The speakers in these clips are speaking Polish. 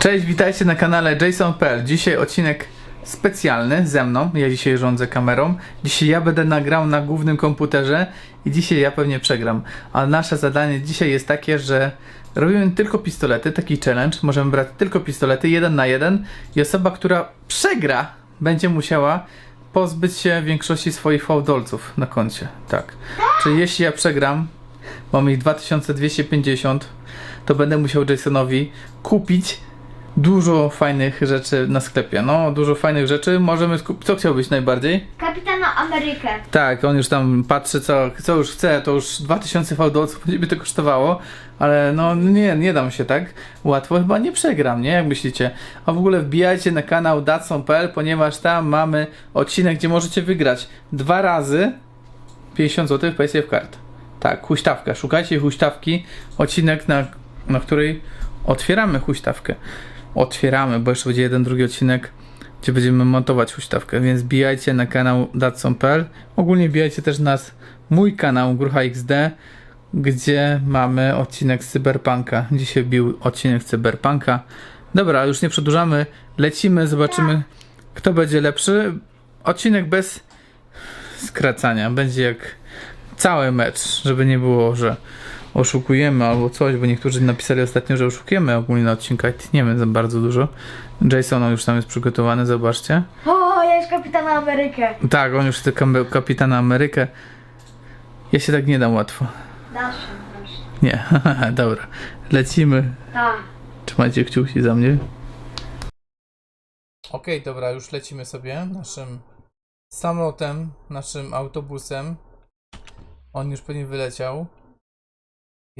Cześć, witajcie na kanale Jason.pl. Dzisiaj odcinek specjalny ze mną. Ja dzisiaj rządzę kamerą. Dzisiaj ja będę nagrał na głównym komputerze i dzisiaj ja pewnie przegram. A nasze zadanie dzisiaj jest takie, że robimy tylko pistolety, taki challenge. Możemy brać tylko pistolety, jeden na jeden i osoba, która przegra, będzie musiała pozbyć się większości swoich fałdolców na koncie. Tak. Czyli jeśli ja przegram, mam ich 2250, to będę musiał Jasonowi kupić dużo fajnych rzeczy na sklepie. No, dużo fajnych rzeczy. Możemy skupić. Co chciałbyś najbardziej? Kapitana Amerykę. Tak, on już tam patrzy, co, co już chce, to już 2000 fałdolców by to kosztowało, ale no nie, nie dam się tak łatwo, chyba nie przegram, nie? Jak myślicie? A w ogóle wbijajcie na kanał Datsun.pl, ponieważ tam mamy odcinek, gdzie możecie wygrać dwa razy 50 zł w PaySafe Card. Tak, huśtawka. Szukajcie huśtawki, odcinek, na, na której otwieramy huśtawkę. Otwieramy, bo jeszcze będzie jeden, drugi odcinek, gdzie będziemy montować huśtawkę, więc bijajcie na kanał Datsun.pl. Ogólnie bijajcie też nas, mój kanał Grucha XD, gdzie mamy odcinek z Cyberpunka. Dzisiaj bił odcinek Cyberpunka. Dobra, już nie przedłużamy, lecimy, zobaczymy kto będzie lepszy. Odcinek bez skracania, będzie jak cały mecz, żeby nie było, że oszukujemy albo coś, bo niektórzy napisali ostatnio, że oszukujemy ogólnie na odcinkach, tniemy za bardzo dużo. Jason on już tam jest przygotowany, zobaczcie. O, ja już Kapitana Amerykę. Tak, on już chce kapitana Amerykę. Ja się tak nie dam łatwo. Dasz. Nie, dobra. Lecimy. Tak. Trzymajcie kciuki za mnie. Okej, dobra, już lecimy sobie naszym samolotem, naszym autobusem. On już pewnie wyleciał.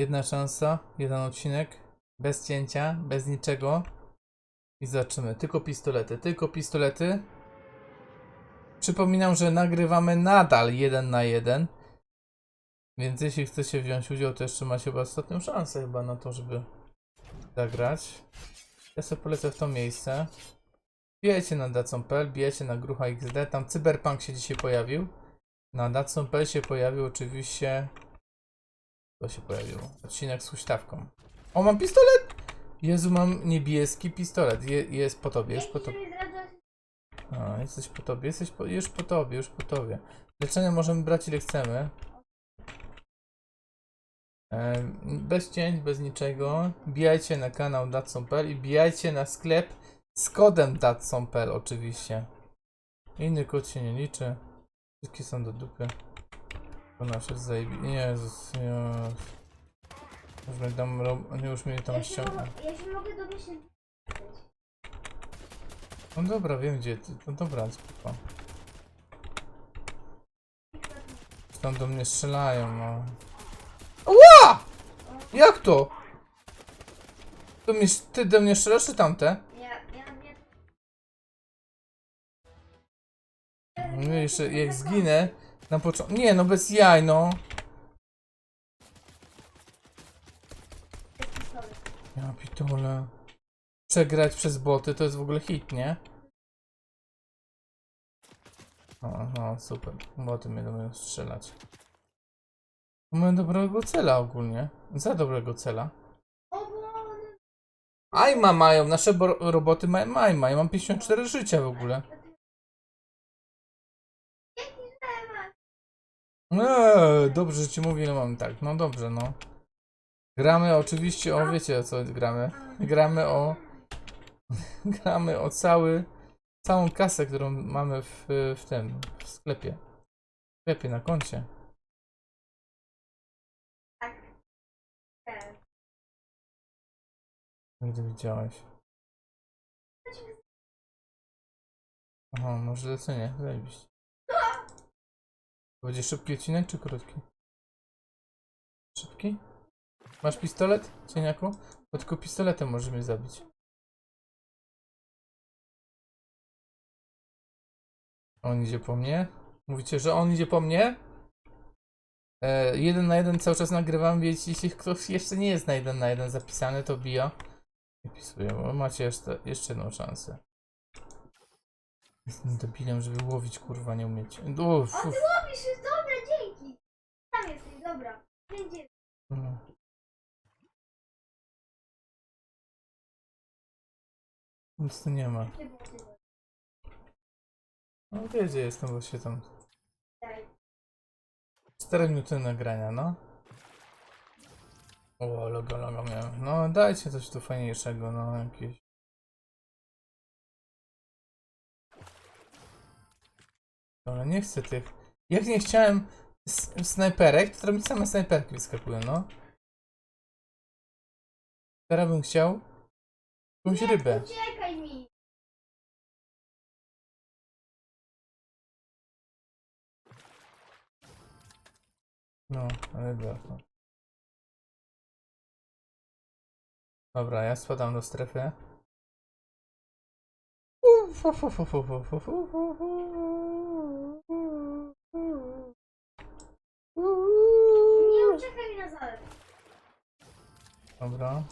Jedna szansa, jeden odcinek, bez cięcia, bez niczego. I zobaczymy. Tylko pistolety, tylko pistolety. Przypominam, że nagrywamy nadal jeden na jeden. Więc jeśli chcecie wziąć udział, to jeszcze macie chyba ostatnią szansę chyba na to, żeby zagrać. Ja sobie polecę w to miejsce. Bijajcie na Datsun.pl, bijajcie na Grucha XD, tam Cyberpunk się dzisiaj pojawił. Na Datsun.pl się pojawił oczywiście... To się pojawił. Odcinek z huśtawką. O, mam pistolet! Jezu, mam niebieski pistolet. Je, jest po tobie, już po tobie. A, jesteś po tobie, jesteś po, już po tobie, już po tobie. Leczenie możemy brać ile chcemy. Em, Bez cięć, bez niczego. Bijajcie na kanał Datsun.pl i bijajcie na sklep z kodem Datsun.pl oczywiście. Inny kod się nie liczy. Wszystkie są do dupy. To nasze zajebi... Jezus, Jezus. Już mnie tam, rob... nie, już mnie tam Ja ja się mogę domyślić. No dobra, wiem gdzie ty. No dobra, spoko. Tam do mnie strzelają, no. Ła! Jak to? To mnie, ty do mnie strzelasz czy tamte? Ja, ja, ja. No jeszcze jak zginę na początku. Nie no bez jaj no. Ja pitole. Przegrać przez boty to jest w ogóle hit, nie? O, no super. Boty mnie będą strzelać. Mamy dobrego cela ogólnie. Za dobrego cela. Ajma mają, nasze bo- roboty mają Ajma. Ja mam 54 życia w ogóle. Eee, dobrze, że ci mówię, ile mam tak. No dobrze, no. Gramy oczywiście o, wiecie o co gramy. Gramy o... Gramy o cały... Całą kasę, którą mamy w, w tym, w sklepie. W sklepie, na koncie. Tak. Nigdy widziałeś. Aha, może lecenie, zajebiście. Będzie szybki odcinek czy krótki? Szybki? Masz pistolet, cieniaku? Bo tylko pistoletem możesz mnie zabić. On idzie po mnie? Mówicie, że on idzie po mnie? E, jeden na jeden cały czas nagrywam, więc jeśli ktoś jeszcze nie jest na jeden na jeden zapisany, to bio. Wpisuję, bo macie jeszcze, jeszcze jedną szansę. Jestem debilem, żeby łowić, kurwa, nie. Uff, O, ty łowisz, jest dobra, dzięki. Tam jesteś, dobra. Będzie. No. Nic tu nie ma. No wie gdzie jestem, bo się tam... Daj. 4 minuty nagrania, no. O, logo, logo miałem. No dajcie coś tu fajniejszego, no jakieś. Dobra, nie chcę tych. Jak nie chciałem snajperek, to mi same snajperki wyskakują, no. Teraz bym chciał jakąś rybę. Uciekaj mi! No, rybę. no. Dobra, ja spadam do strefy. Uf, uf, uf, uf, uf, uf, uf, uf, uf, Nie uf. uciekaj mi na zalew. Dobra.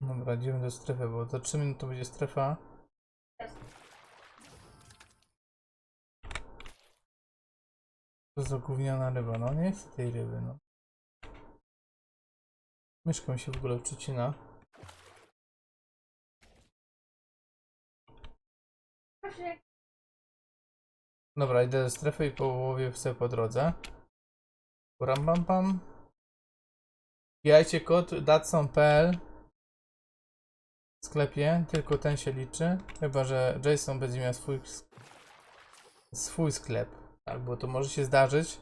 Dobra, idziemy do strefy, bo to 3 minuty będzie strefa. Jest. To za gówniana ryba, no nie chcę tej ryby, no. Myszka mi się w ogóle przycina. Dobra, idę do strefy i połowię sobie po drodze. Ram pam pam. Wbijajcie kod datson.pl w sklepie, tylko ten się liczy. Chyba, że Jason będzie miał swój, swój sklep. Tak, bo to może się zdarzyć.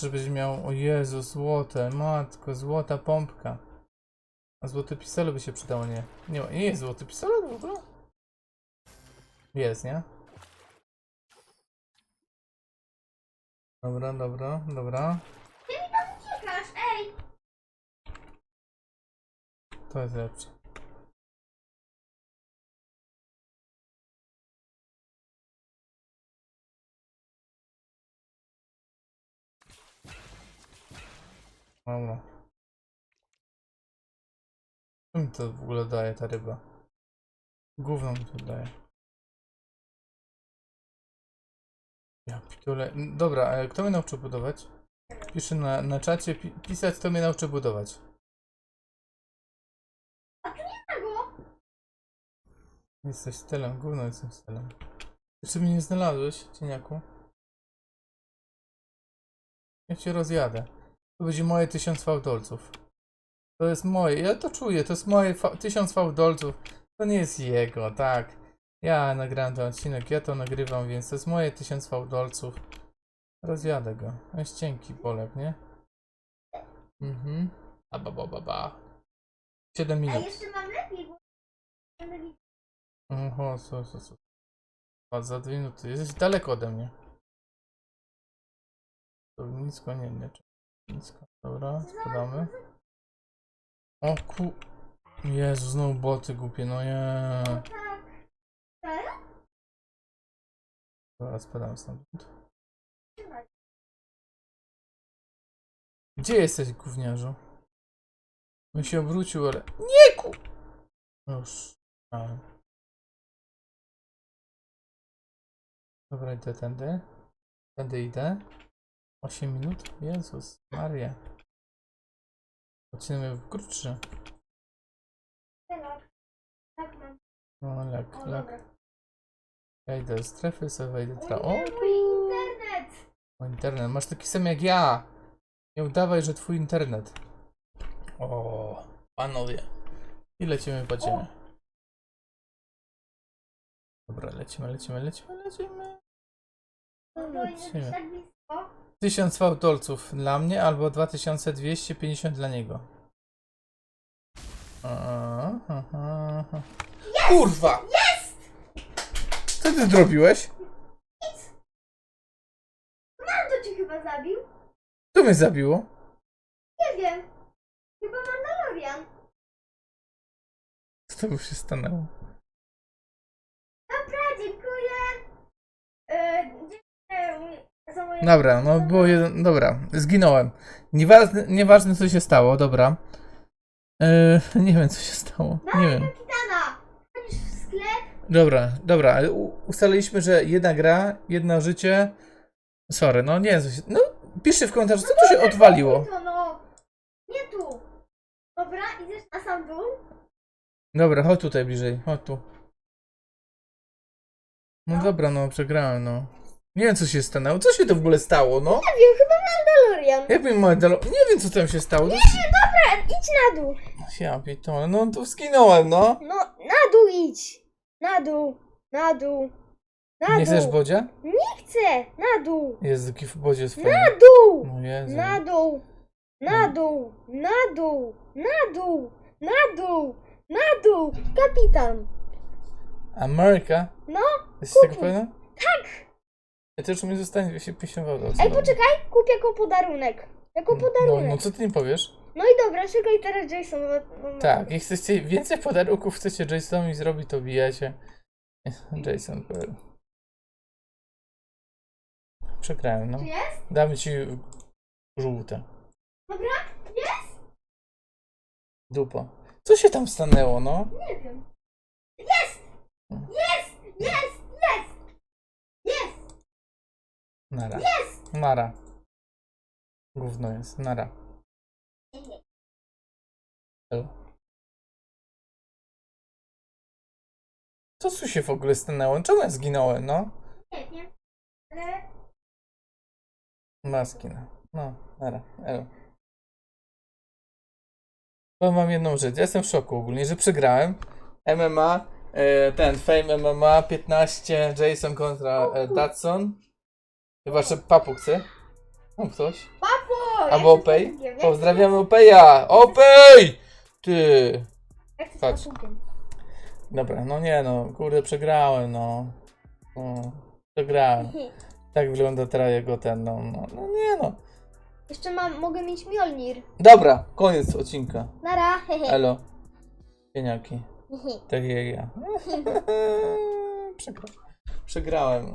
Że będzie miał, o Jezu, złote, matko, złota pompka. A złoty pistolet by się przydało, nie? Nie, nie jest złoty pistolet w ogóle? Jest, nie? Dobra, dobra, dobra. uciekasz, ej! To jest lepsze. Dobra. Co mi to w ogóle daje ta ryba? Gówno mi to daje. Ja pitole. N- Dobra, a kto mnie nauczył budować? Piszę na, na czacie pi pisać, kto mnie nauczył budować. Czego? Jesteś stylem, gówno jestem stylem. Jeszcze mnie nie znalazłeś, cieniaku? Ja cię rozjadę. To będzie moje tysiąc fałdolców. To jest moje, ja to czuję, to jest moje tysiąc fałdolców. To nie jest jego, tak. Ja nagrałem ten odcinek, ja to nagrywam, więc to jest moje tysiąc fałdolców. Rozjadę go. No jest cienki polek, nie? Mhm. A ba ba ba ba. 7 A minut. jeszcze mam lepiej, bo... Oho, co, co, co. A za dwie minuty. Jesteś daleko ode mnie. To nisko, nie, nie. Nisko. Dobra, spadamy. O ku... Jezu, znowu boty głupie, no nie. Dobra, spadamy stamtąd. Trzymaj. Gdzie jesteś, gówniarzu? Bym się obrócił, ale... Nie ku... Już. A. Dobra, idę tędy. Tędy idę. 8 minut? Jezus, Maria. Odcinek miał krótszy. Tak. Mam. No, lak, lak. Ja idę do strefy, sobie wejdę tra... O, internet! o, internet. Masz taki sam jak ja. Nie udawaj, że twój internet. O, panowie. I lecimy po ziemię. Dobra, lecimy, lecimy, lecimy, lecimy. Być Lecimy. tak blisko. 1000 fałdolców dla mnie albo 2250 dla niego. Aha, aha, aha. Kurwa! Jest! Co ty zrobiłeś? Mando cię chyba zabił? Co mnie zabiło? Nie wiem. Chyba Mandalorian. Co to się stanęło? Dobra, dziękuję. E, dziękuję za moje... Dobra, no było jeden. Dobra, zginąłem. Nieważne, nieważne co się stało, dobra. Yy, nie wiem co się stało. Nie wiem. Dobra, dobra, ustaliliśmy, że jedna gra, jedno życie. Sorry, no nie. No, piszcie w komentarzu, co tu się odwaliło. To no. Nie tu. Dobra, idziesz na sam dół. Dobra, chodź tutaj bliżej, chodź tu. No dobra, no przegrałem, no. Nie wiem co się stanęło. Co się to w ogóle stało, no? Nie wiem, chyba Mandalorian. Jak mi medalo... Nie wiem co tam się stało. No, Dobra, idź na dół. ja pitole, no to skinąłem, no. No, na dół idź. Na dół, na dół, na Nie dół. chcesz bodzia? Nie chcę, na dół, Jezu, jaki w bodzie jest na fajny. dół, No Jezu. na dół, na dół, na dół, na dół, na dół, na dół. Kapitan. Ameryka? No, Jesteś tego kupuj. pewna? Tak. Ja też mi zostanie się piśniowało. Ej, poczekaj, kup jako podarunek. Jako No, podarunek. no co ty nie powiesz? No i dobra, szukaj teraz Jason. bo- bo- Tak, jak chcecie więcej podarunków chcecie Jasonowi zrobić, to bijacie. Jason Pearl. Przegrałem, no. Jest? Damy ci żółte. Dobra, jest? Dupa. Co się tam stanęło, no? Nie wiem. Jest! Jest! Jest! Jest! Jest! Nara. Jest! Nara. Gówno jest. Nara. Co tu się w ogóle stanęło? Czemu ja zginąłem, no? Nie wiem. Ale... Maski, no. No, nara. Elo. Powiem wam jedną rzecz. Ja jestem w szoku ogólnie, że przegrałem. MMA, e, ten Fame MMA 15, Jason kontra e, Datsun. Chyba, że papu chce. No ktoś. Papo! Albo Opej. Pozdrawiamy Opeja. Opej! Ty! Jak z papugiem? Dobra, no nie no, kurde, przegrałem, no. no przegrałem. Tak wygląda teraz jego ten, no, no, no nie no. Jeszcze mam, mogę mieć Mjolnir. Dobra, koniec odcinka. Nara, hehe. Elo. Pieniaki. Hehe. Tak jak ja. Przegra... Przegrałem.